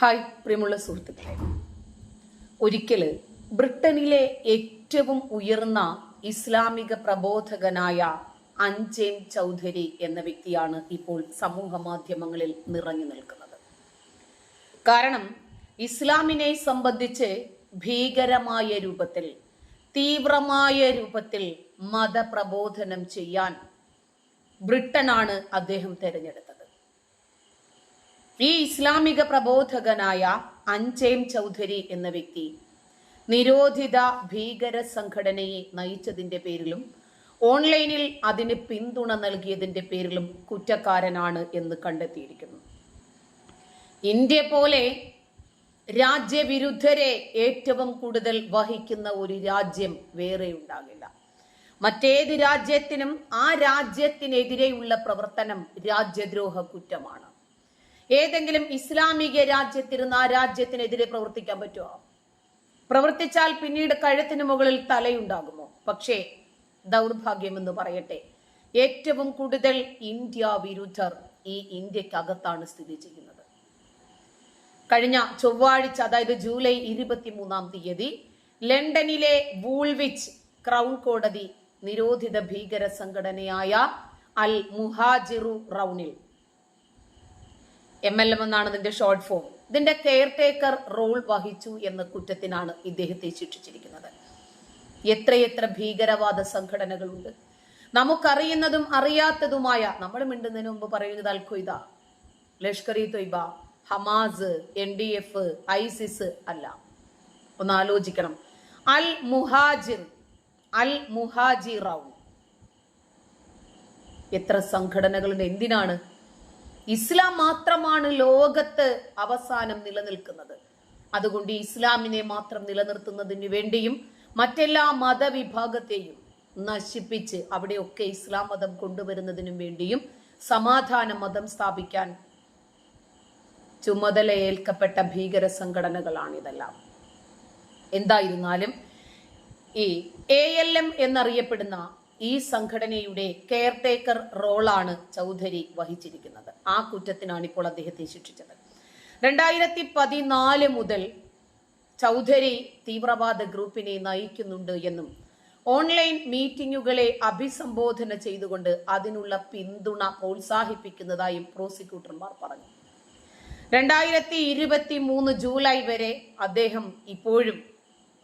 Hi പ്രിയമുള്ള സുഹൃത്തുക്കളെ. ഒരിക്കൽ ബ്രിട്ടനിലെ ഏറ്റവും ഉയർന്ന ഇസ്ലാമിക പ്രബോധകനായ അഞ്ചേം ചൗധരി എന്ന വ്യക്തിയാണ് ഇപ്പോൾ സമൂഹ മാധ്യമങ്ങളിൽ നിറഞ്ഞു നിൽക്കുന്നത്. കാരണം ഇസ്ലാമിനെ സംബന്ധിച്ച് ഭീകരമായ രൂപത്തിൽ തീവ്രമായ രൂപത്തിൽ മതപ്രബോധനം ചെയ്യാൻ ബ്രിട്ടനാണ് അദ്ദേഹം തെരഞ്ഞെടുത്തത്. ഈ ഇസ്ലാമിക പ്രബോധകനായ അഞ്ചേം ചൗധരി എന്ന വ്യക്തി നിരോധിത ഭീകര സംഘടനയെ നയിച്ചതിന്റെ പേരിലും ഓൺലൈനിൽ അതിന് പിന്തുണ നൽകിയതിന്റെ പേരിലും കുറ്റക്കാരനാണ് എന്ന് കണ്ടെത്തിയിരിക്കുന്നു. ഇന്ത്യ പോലെ രാജ്യവിരുദ്ധരെ ഏറ്റവും കൂടുതൽ വഹിക്കുന്ന ഒരു രാജ്യം വേറെ ഉണ്ടാകില്ല. മറ്റേത് രാജ്യത്തിനും ആ രാജ്യത്തിനെതിരെയുള്ള പ്രവർത്തനം രാജ്യദ്രോഹ കുറ്റമാണ്. ഏതെങ്കിലും ഇസ്ലാമിക രാജ്യത്തിരുന്ന് ആ രാജ്യത്തിനെതിരെ പ്രവർത്തിക്കാൻ പറ്റുമോ? പ്രവർത്തിച്ചാൽ പിന്നീട് കഴുത്തിന് മുകളിൽ തലയുണ്ടാകുമോ? പക്ഷേ ദൗർഭാഗ്യം എന്ന് പറയട്ടെ ഏറ്റവും കൂടുതൽ ഇന്ത്യ വിരുദ്ധർ ഈ ഇന്ത്യക്കകത്താണ് സ്ഥിതി ചെയ്യുന്നത്. കഴിഞ്ഞ ചൊവ്വാഴ്ച അതായത് ജൂലൈ ഇരുപത്തിമൂന്നാം തീയതി ലണ്ടനിലെ വൂൾവിച്ച് ക്രൗൺ കോടതി നിരോധിത ഭീകര സംഘടനയായ അൽ മുഹാജിറു റൌണിൽ എം എൽ എം എന്നാണ് ഇതിന്റെ ഷോർട്ട് ഫോം ഇതിന്റെ കെയർ ടേക്കർ റോൾ വഹിച്ചു എന്ന കുറ്റത്തിനാണ് ഇദ്ദേഹത്തെ ശിക്ഷിച്ചിരിക്കുന്നത്. എത്രയെത്ര ഭീകരവാദ സംഘടനകളുണ്ട്. നമുക്കറിയുന്നതും അറിയാത്തതുമായ നമ്മൾ മിണ്ടുന്നതിന് മുമ്പ് പറയുന്നത് Al Qaeda Lashkar e Taiba Hamas N D F ISIS അല്ല. ഒന്ന് ആലോചിക്കണം. അൽ മുഹാജിർ അൽ മുഹാജി റൗൺ എത്ര സംഘടനകളുണ്ട്? എന്തിനാണ് ഇസ്ലാം മാത്രമാണ് ലോകത്ത് അവസാനം നിലനിൽക്കുന്നത്. അതുകൊണ്ട് ഇസ്ലാമിനെ മാത്രം നിലനിർത്തുന്നതിന് വേണ്ടിയും മറ്റെല്ലാ മതവിഭാഗത്തെയും നശിപ്പിച്ച് അവിടെയൊക്കെ ഇസ്ലാം മതം കൊണ്ടുവരുന്നതിനും വേണ്ടിയും സമാധാന മതം സ്ഥാപിക്കാൻ ചുമതല ഏൽക്കപ്പെട്ട ഭീകര സംഘടനകളാണിതെല്ലാം. എന്തായിരുന്നാലും ഈ എ എൽ എം എന്നറിയപ്പെടുന്ന ഈ സംഘടനയുടെ കെയർ ടേക്കർ റോളാണ് ചൗധരി വഹിച്ചിരിക്കുന്നത്. ആ കുറ്റത്തിനാണ് ഇപ്പോൾ അദ്ദേഹത്തെ ശിക്ഷിച്ചത്. രണ്ടായിരത്തി പതിനാല് മുതൽ ചൗധരി തീവ്രവാദ ഗ്രൂപ്പിനെ നയിക്കുന്നുണ്ട് എന്നും ഓൺലൈൻ മീറ്റിംഗുകളെ അഭിസംബോധന ചെയ്തുകൊണ്ട് അതിനുള്ള പിന്തുണ പ്രോത്സാഹിപ്പിക്കുന്നതായും പ്രോസിക്യൂട്ടർമാർ പറഞ്ഞു. രണ്ടായിരത്തി ഇരുപത്തി മൂന്ന് ജൂലൈ വരെ അദ്ദേഹം ഇപ്പോഴും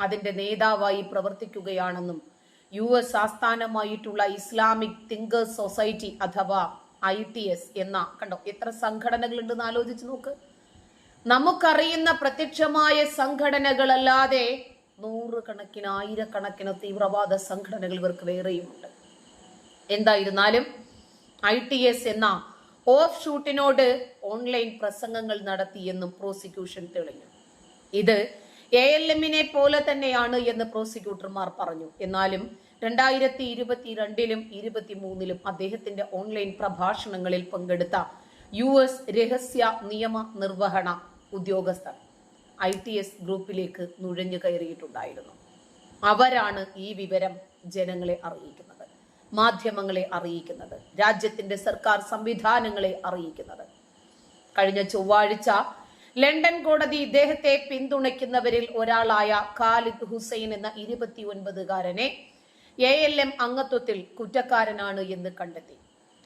അതിന്റെ നേതാവായി പ്രവർത്തിക്കുകയാണെന്നും യു എസ് ആസ്ഥാനമായിട്ടുള്ള ഇസ്ലാമിക് തിങ്കേഴ്സ് സൊസൈറ്റി അഥവാ ഐ ടി എസ് എന്ന കണ്ടോ എത്ര സംഘടനകളുണ്ടെന്ന് ആലോചിച്ച് നോക്ക്. നമുക്കറിയുന്ന പ്രത്യക്ഷമായ സംഘടനകളല്ലാതെ നൂറുകണക്കിന് ആയിരക്കണക്കിന് തീവ്രവാദ സംഘടനകൾ ഇവർക്ക് വേറെയുമുണ്ട്. എന്തായിരുന്നാലും ഐ ടി എസ് എന്ന ഓഫ് ഷൂട്ടിനോട് ഓൺലൈൻ പ്രസംഗങ്ങൾ നടത്തിയെന്നും പ്രോസിക്യൂഷൻ തെളിഞ്ഞു. ഇത് എ എൽ എമ്മിനെ പോലെ തന്നെയാണ് എന്ന് പ്രോസിക്യൂട്ടർമാർ പറഞ്ഞു. എന്നാലും രണ്ടായിരത്തി ഇരുപത്തിരണ്ടിലും ഇരുപത്തിമൂന്നിലും അദ്ദേഹത്തിന്റെ ഓൺലൈൻ പ്രഭാഷണങ്ങളിൽ പങ്കെടുത്ത യു എസ് രഹസ്യ നിയമ നിർവഹണ ഉദ്യോഗസ്ഥർ ഐ ടി എസ് ഗ്രൂപ്പിലേക്ക് നുഴഞ്ഞു കയറിയിട്ടുണ്ടായിരുന്നു. അവരാണ് ഈ വിവരം ജനങ്ങളെ അറിയിക്കുന്നത് മാധ്യമങ്ങളെ അറിയിക്കുന്നത് രാജ്യത്തിന്റെ സർക്കാർ സംവിധാനങ്ങളെ അറിയിക്കുന്നത്. കഴിഞ്ഞ ചൊവ്വാഴ്ച ലണ്ടൻ കോടതി ഇദ്ദേഹത്തെ പിന്തുണയ്ക്കുന്നവരിൽ ഒരാളായ ഖാലിദ് ഹുസൈൻ എന്ന ഇരുപത്തിയൊൻപതുകാരനെ എ എൽ എം അംഗത്വത്തിൽ കുറ്റക്കാരനാണ് എന്ന് കണ്ടെത്തി.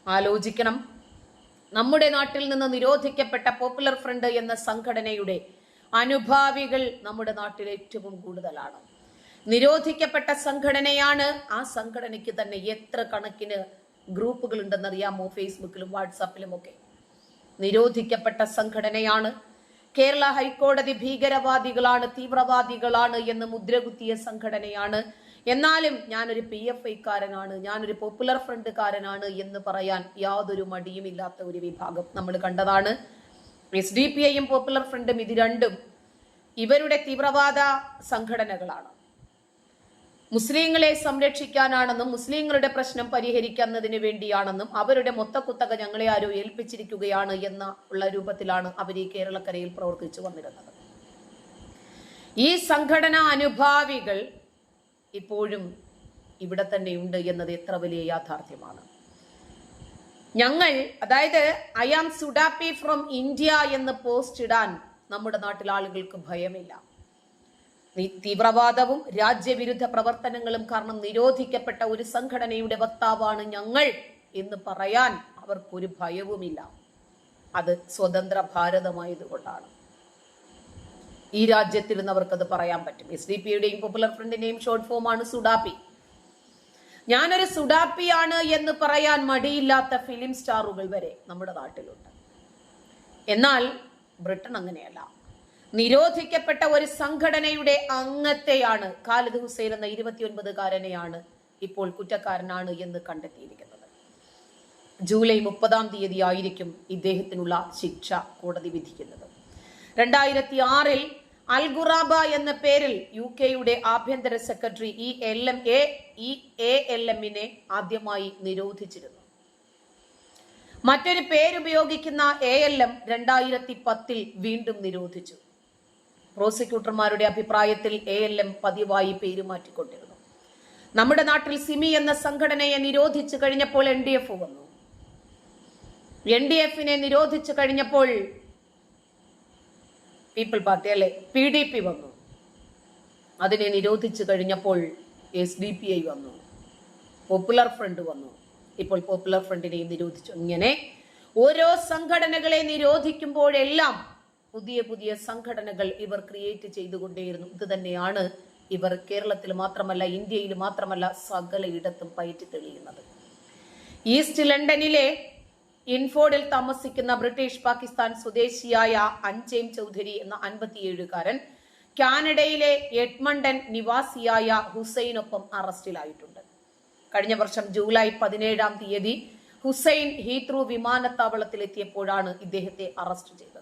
ആലോചിക്കണം. നമ്മുടെ നാട്ടിൽ നിന്ന് നിരോധിക്കപ്പെട്ട പോപ്പുലർ ഫ്രണ്ട് എന്ന സംഘടനയുടെ അനുഭാവികൾ നമ്മുടെ നാട്ടിൽ ഏറ്റവും കൂടുതലാണ്. നിരോധിക്കപ്പെട്ട സംഘടനയാണ് ആ സംഘടനയ്ക്ക് തന്നെ എത്ര കണക്കിന് ഗ്രൂപ്പുകൾ ഉണ്ടെന്നറിയാമോ ഫേസ്ബുക്കിലും വാട്സാപ്പിലും ഒക്കെ. നിരോധിക്കപ്പെട്ട സംഘടനയാണ് കേരള ഹൈക്കോടതി ഭീകരവാദികളാണ് തീവ്രവാദികളാണ് എന്ന് മുദ്രകുത്തിയ സംഘടനയാണ്. എന്നാലും ഞാനൊരു പി എഫ് ഐക്കാരനാണ് ഞാനൊരു പോപ്പുലർ ഫ്രണ്ട്കാരനാണ് എന്ന് പറയാൻ യാതൊരു മടിയുമില്ലാത്ത ഒരു വിഭാഗം നമ്മൾ കണ്ടതാണ്. എസ് ഡി പി ഐയും പോപ്പുലർ ഫ്രണ്ടും ഇത് രണ്ടും ഇവരുടെ തീവ്രവാദ സംഘടനകളാണ്. മുസ്ലിങ്ങളെ സംരക്ഷിക്കാനാണെന്നും മുസ്ലിങ്ങളുടെ പ്രശ്നം പരിഹരിക്കുന്നതിന് വേണ്ടിയാണെന്നും അവരുടെ മൊത്തക്കുത്തക ഞങ്ങളെ ആരോ ഏൽപ്പിച്ചിരിക്കുകയാണ് എന്ന ഉള്ള രൂപത്തിലാണ് അവർ ഈ കേരളക്കരയിൽ പ്രവർത്തിച്ചു വന്നിരുന്നത്. ഈ സംഘടന അനുഭാവികൾ ഇപ്പോഴും ഇവിടെ തന്നെയുണ്ട് എന്നത് എത്ര വലിയ യാഥാർത്ഥ്യമാണ്. ഞങ്ങൾ അതായത് ഐ ആം സുഡാപ്പി ഫ്രം ഇന്ത്യ എന്ന് പോസ്റ്റ് ഇടാൻ നമ്മുടെ നാട്ടിൽ ആളുകൾക്ക് ഭയമില്ല. തീവ്രവാദവും രാജ്യവിരുദ്ധ പ്രവർത്തനങ്ങളും കാരണം നിരോധിക്കപ്പെട്ട ഒരു സംഘടനയുടെ വക്താവാണ് ഞങ്ങൾ എന്ന് പറയാൻ അവർക്കൊരു ഭയവുമില്ല. അത് സ്വതന്ത്ര ഭാരതമായതുകൊണ്ടാണ്. ഈ രാജ്യത്തിരുന്ന് അവർക്കത് പറയാൻ പറ്റും. എസ് ഡി പിയുടെയും പോപ്പുലർ ഫ്രണ്ടിന്റെയും ഷോർട്ട് ഫോമാണ് സുഡാപ്പി. ഞാനൊരു സുഡാപ്പിയാണ് എന്ന് പറയാൻ മടിയില്ലാത്ത ഫിലിം സ്റ്റാറുകൾ വരെ നമ്മുടെ നാട്ടിലുണ്ട്. എന്നാൽ ബ്രിട്ടൻ അങ്ങനെയല്ല. നിരോധിക്കപ്പെട്ട ഒരു സംഘടനയുടെ അംഗത്തെയാണ് ഖാലിദ് ഹുസൈൻ എന്ന ഇരുപത്തിയൊൻപതുകാരനെയാണ് ഇപ്പോൾ കുറ്റക്കാരനാണ് എന്ന് കണ്ടെത്തിയിരിക്കുന്നത്. ജൂലൈ മുപ്പതാം തീയതി ആയിരിക്കും ഇദ്ദേഹത്തിനുള്ള ശിക്ഷ കോടതി വിധിക്കുന്നത്. രണ്ടായിരത്തി ആറിൽ അൽഗുറാബ എന്ന പേരിൽ യു കെയുടെ ആഭ്യന്തര secretary E L M A E A L എമ്മിനെ ആദ്യമായി നിരോധിച്ചിരുന്നു. മറ്റൊരു പേരുപയോഗിക്കുന്ന എ എൽ എം രണ്ടായിരത്തി പത്തിൽ വീണ്ടും നിരോധിച്ചു. പ്രോസിക്യൂട്ടർമാരുടെ അഭിപ്രായത്തിൽ എ എൽ എം പതിവായി പേര് മാറ്റിക്കൊണ്ടിരുന്നു നമ്മുടെ നാട്ടിൽ സിമി എന്ന സംഘടനയെ നിരോധിച്ചു കഴിഞ്ഞപ്പോൾ എൻ ഡി എഫ് വന്നു. എൻ ഡി എഫിനെ നിരോധിച്ചു കഴിഞ്ഞപ്പോൾ പീപ്പിൾ പാർട്ടി അല്ലെ പി ഡി പി വന്നു. അതിനെ നിരോധിച്ചു കഴിഞ്ഞപ്പോൾ എസ് ഡി പി ഐ വന്നു. പോപ്പുലർ ഫ്രണ്ട് വന്നു. ഇപ്പോൾ പോപ്പുലർ ഫ്രണ്ടിനെയും നിരോധിച്ചു. ഇങ്ങനെ ഓരോ സംഘടനകളെ നിരോധിക്കുമ്പോഴെല്ലാം പുതിയ പുതിയ സംഘടനകൾ ഇവർ ക്രിയേറ്റ് ചെയ്തുകൊണ്ടേയിരുന്നു. ഇത് തന്നെയാണ് ഇവർ കേരളത്തിൽ മാത്രമല്ല ഇന്ത്യയിൽ മാത്രമല്ല സകല ഇടത്തും പയറ്റി തെളിയുന്നത്. ഈസ്റ്റ് ലണ്ടനിലെ ഇൻഫോഡിൽ താമസിക്കുന്ന ബ്രിട്ടീഷ് പാകിസ്ഥാൻ സ്വദേശിയായ അഞ്ചേം ചൗധരി എന്ന അൻപത്തിയേഴുകാരൻ കാനഡയിലെ എഡ്മണ്ടൻ നിവാസിയായ ഹുസൈനൊപ്പം അറസ്റ്റിലായിട്ടുണ്ട്. കഴിഞ്ഞ വർഷം ജൂലൈ പതിനേഴാം തീയതി ഹുസൈൻ ഹീത്രൂ വിമാനത്താവളത്തിലെത്തിയപ്പോഴാണ് ഇദ്ദേഹത്തെ അറസ്റ്റ് ചെയ്തത്.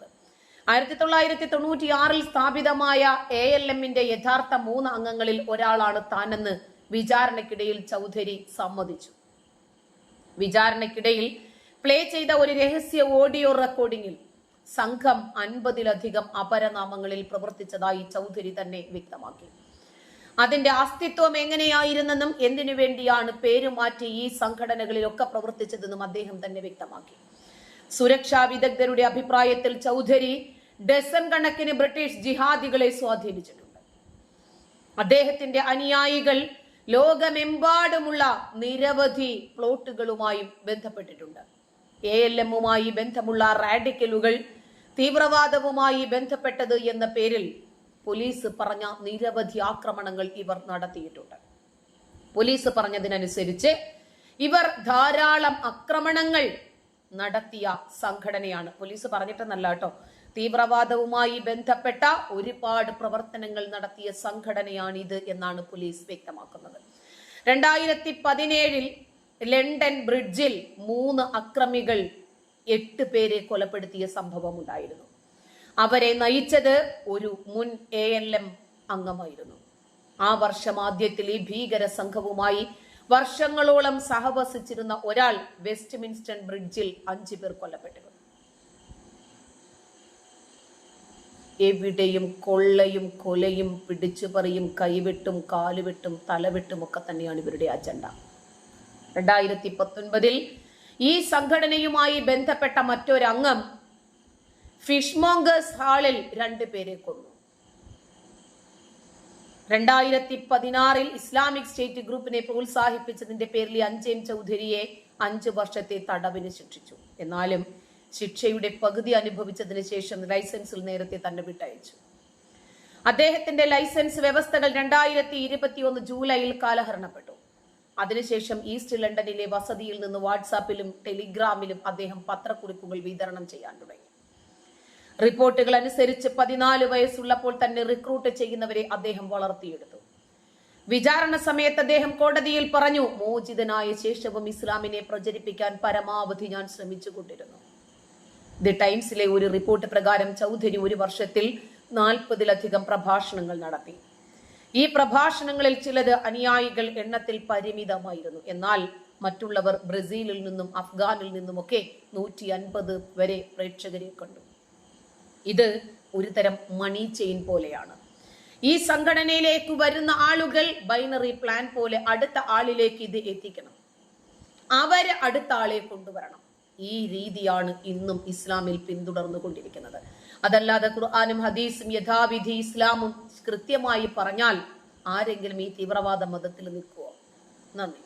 ആയിരത്തി തൊള്ളായിരത്തി തൊണ്ണൂറ്റി ആറിൽ സ്ഥാപിതമായ എ എൽ എമ്മിന്റെ യഥാർത്ഥ മൂന്ന് അംഗങ്ങളിൽ ഒരാളാണ് താനെന്ന് വിചാരണക്കിടയിൽ ചൗധരി സമ്മതിച്ചു. വിചാരണക്കിടയിൽ പ്ലേ ചെയ്ത ഒരു രഹസ്യ ഓഡിയോ റെക്കോർഡിംഗിൽ സംഘം അൻപതിലധികം അപരനാമങ്ങളിൽ പ്രവർത്തിച്ചതായി ചൗധരി തന്നെ വ്യക്തമാക്കി. അതിന്റെ അസ്തിത്വം എങ്ങനെയായിരുന്നെന്നും എന്തിനു വേണ്ടിയാണ് പേര് മാറ്റി ഈ സംഘടനകളിലൊക്കെ പ്രവർത്തിച്ചതെന്നും അദ്ദേഹം തന്നെ വ്യക്തമാക്കി. സുരക്ഷാ വിദഗ്ധരുടെ അഭിപ്രായത്തിൽ ചൗധരി ഡസൻ കണക്കിന് ബ്രിട്ടീഷ് ജിഹാദികളെ സ്വാധീനിച്ചിട്ടുണ്ട്. അദ്ദേഹത്തിന്റെ അനുയായികൾ ലോകമെമ്പാടുമുള്ള നിരവധി പ്ലോട്ടുകളുമായും ബന്ധപ്പെട്ടിട്ടുണ്ട്. എ എൽ എമ്മുമായി ബന്ധമുള്ള റാഡിക്കലുകൾ തീവ്രവാദവുമായി ബന്ധപ്പെട്ടത് എന്ന പേരിൽ പോലീസ് പറഞ്ഞ നിരവധി ആക്രമണങ്ങൾ ഇവർ നടത്തിയിട്ടുണ്ട്. പോലീസ് പറഞ്ഞതിനനുസരിച്ച് ഇവർ ധാരാളം ആക്രമണങ്ങൾ നടത്തിയ സംഘടനയാണ്. പോലീസ് പറഞ്ഞിട്ടെന്നല്ല കേട്ടോ. തീവ്രവാദവുമായി ബന്ധപ്പെട്ട ഒരുപാട് പ്രവർത്തനങ്ങൾ നടത്തിയ സംഘടനയാണിത് എന്നാണ് പോലീസ് വ്യക്തമാക്കുന്നത്. രണ്ടായിരത്തി പതിനേഴിൽ ലണ്ടൻ ബ്രിഡ്ജിൽ മൂന്ന് അക്രമികൾ എട്ട് പേരെ കൊലപ്പെടുത്തിയ സംഭവം ഉണ്ടായിരുന്നു അവരെ നയിച്ചത് ഒരു മുൻ എ എൽ എം അംഗമായിരുന്നു. ആ വർഷം ആദ്യത്തിൽ ഈ ഭീകര സംഘവുമായി വർഷങ്ങളോളം സഹവസിച്ചിരുന്ന ഒരാൾ വെസ്റ്റ് മിൻസ്റ്റൺ ബ്രിഡ്ജിൽ അഞ്ചു പേർ കൊല്ലപ്പെട്ടിരുന്നു എവിടെയും കൊള്ളയും കൊലയും പിടിച്ചുപറിയും കൈവെട്ടും കാലുവെട്ടും തലവെട്ടും ഒക്കെ തന്നെയാണ് ഇവരുടെ അജണ്ട രണ്ടായിരത്തി പത്തൊൻപതിൽ ഈ സംഘടനയുമായി ബന്ധപ്പെട്ട മറ്റൊരംഗം ഫിഷ്മോങ്കേഴ്സ് ഹാളിൽ രണ്ടുപേരെ കൊന്നു. രണ്ടായിരത്തി പതിനാറിൽ ഇസ്ലാമിക് സ്റ്റേറ്റ് ഗ്രൂപ്പിനെ പ്രോത്സാഹിപ്പിച്ചതിന്റെ പേരിൽ അഞ്ചേം ചൗധരിയെ അഞ്ചു വർഷത്തെ തടവിന് ശിക്ഷിച്ചു. എന്നാലും ശിക്ഷയുടെ പകുതി അനുഭവിച്ചതിന് ശേഷം ലൈസൻസിൽ നേരത്തെ തന്നെ വിട്ടയച്ചു അദ്ദേഹത്തിന്റെ ലൈസൻസ് വ്യവസ്ഥകൾ രണ്ടായിരത്തി ഇരുപത്തിയൊന്ന് ജൂലൈയിൽ കാലഹരണപ്പെട്ടു. അതിനുശേഷം ഈസ്റ്റ് ലണ്ടനിലെ വസതിയിൽ നിന്ന് വാട്സാപ്പിലും ടെലിഗ്രാമിലും അദ്ദേഹം പത്രക്കുറിപ്പുകൾ വിതരണം ചെയ്യാൻ തുടങ്ങി. റിപ്പോർട്ടുകൾ അനുസരിച്ച് പതിനാല് വയസ്സുള്ളപ്പോൾ തന്നെ റിക്രൂട്ട് ചെയ്യുന്നവരെ അദ്ദേഹം വളർത്തിയെടുത്തു. വിചാരണ സമയത്ത് അദ്ദേഹം കോടതിയിൽ പറഞ്ഞു മോചിതനായ ശേഷവും ഇസ്ലാമിനെ പ്രചരിപ്പിക്കാൻ പരമാവധി ഞാൻ ശ്രമിച്ചുകൊണ്ടിരുന്നു. ദി ടൈംസിലെ ഒരു റിപ്പോർട്ട് പ്രകാരം ചൗധരി ഒരു വർഷത്തിൽ നാൽപ്പതിലധികം പ്രഭാഷണങ്ങൾ നടത്തി. ഈ പ്രഭാഷണങ്ങളിൽ ചിലത് അനുയായികൾ എണ്ണത്തിൽ പരിമിതമായിരുന്നു. എന്നാൽ മറ്റുള്ളവർ ബ്രസീലിൽ നിന്നും അഫ്ഗാനിൽ നിന്നുമൊക്കെ നൂറ്റി അൻപത് വരെ പ്രേക്ഷകരെ കണ്ടു. ഇത് ഒരു തരം മണി ചെയിൻ പോലെയാണ്. ഈ സംഘടനയിലേക്ക് വരുന്ന ആളുകൾ ബൈനറി പ്ലാൻ പോലെ അടുത്ത ആളിലേക്ക് ഇത് എത്തിക്കണം. അവരെ അടുത്ത ആളെ കൊണ്ടുവരണം. ഈ രീതിയാണ് ഇന്നും ഇസ്ലാമിൽ പിന്തുടർന്നു കൊണ്ടിരിക്കുന്നത് അതല്ലാതെ ഖുർആാനും ഹദീസും യഥാവിധി ഇസ്ലാമും കൃത്യമായി പറഞ്ഞാൽ ആരെങ്കിലും ഈ തീവ്രവാദ മതത്തിൽ നിൽക്കുമോ നന്ദി.